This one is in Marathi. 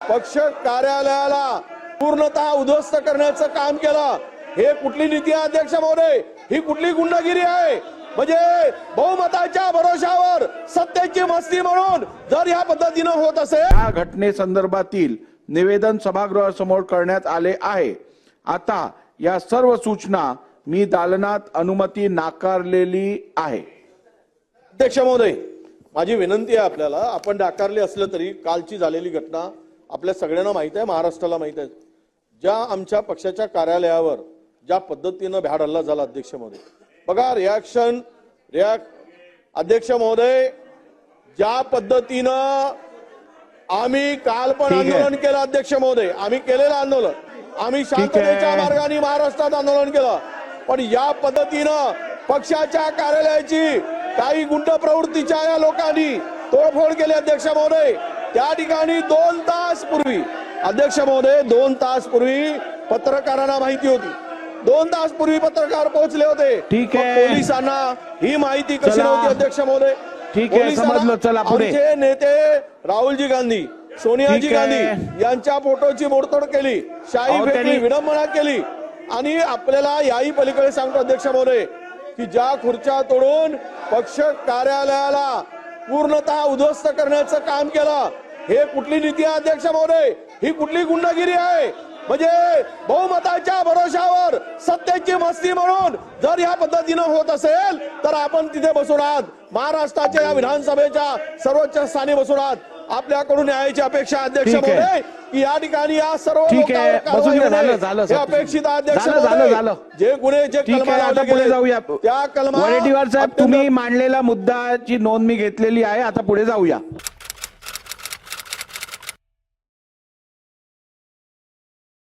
पक्ष कार्यालयाला पूर्णतः उद्ध्वस्त करण्याचं काम केलं. हे कुठली नीती अध्यक्ष महोदय? ही कुठली गुंडगिरी आहे? म्हणजे बहुमताच्या भरोशावर सत्तेची मस्ती म्हणून जर या पद्धतीनं होत असेल या घटनेसंदर्भातील निवेदन सभागृहासमोर करण्यात आले आहे. आता या सर्व सूचना मी दालनात अनुमती नाकारलेली आहे. अध्यक्ष महोदय माझी विनंती आहे आपल्याला. आपण नाकारले असलं तरी कालची झालेली घटना आपल्या सगळ्यांना माहीत आहे महाराष्ट्राला माहीत आहे. ज्या आमच्या पक्षाच्या कार्यालयावर ज्या पद्धतीनं भ्याड हल्ला झाला अध्यक्ष महोदय बघा रिॲक्शन रिॲक्ट अध्यक्ष महोदय ज्या पद्धतीनं आम्ही काल पण. आंदोलन केलं अध्यक्ष महोदय. आम्ही केलेलं आंदोलन. आम्ही शांततेच्या. मार्गाने महाराष्ट्रात आंदोलन केलं. पण या पद्धतीनं पक्षाच्या कार्यालयाची काही गुंड प्रवृत्तीच्या या लोकांनी तोडफोड केली अध्यक्ष महोदय. त्या ठिकाणी दोन तास पूर्वी अध्यक्ष महोदय दोन तास पूर्वी पत्रकारांना माहिती होती दोन तास पूर्वी पत्रकार पोहोचले होते ठीक आहे. पोलिसांना ही माहिती कशी. नव्हती अध्यक्ष महोदय ठीक आहे, पोलिसांना समजलं. चला, पुढे. आमचे नेते राहुलजी गांधी सोनियाजी. गांधी यांच्या फोटोची मोडतोड केली शाही फेकली विडंबना केली आणि आपल्याला याही पलीकडे सांगतो अध्यक्ष महोदय की ज्या खुर्च्या तोडून पक्ष कार्यालयाला पूर्णतः उद्ध्वस्त करण्याचं काम केलं हे कुठली नीती अध्यक्ष महोदय? ही कुठली गुंडगिरी आहे? म्हणजे बहुमताच्या भरोशावर सत्तेची मस्ती म्हणून जर या पद्धतीनं होत असेल तर आपण तिथे बसून आहात. महाराष्ट्राच्या या विधानसभेच्या सर्वोच्च स्थानी बसून आहात. आपल्याकडून न्यायाची अपेक्षा अध्यक्ष. महोदय की या ठिकाणी या सर्व. अपेक्षित अध्यक्ष. जे गुन्हे जे पुढे जाऊया. त्या कलमा तुम्ही मांडलेला मुद्दाची नोंद मी घेतलेली आहे आता पुढे जाऊया.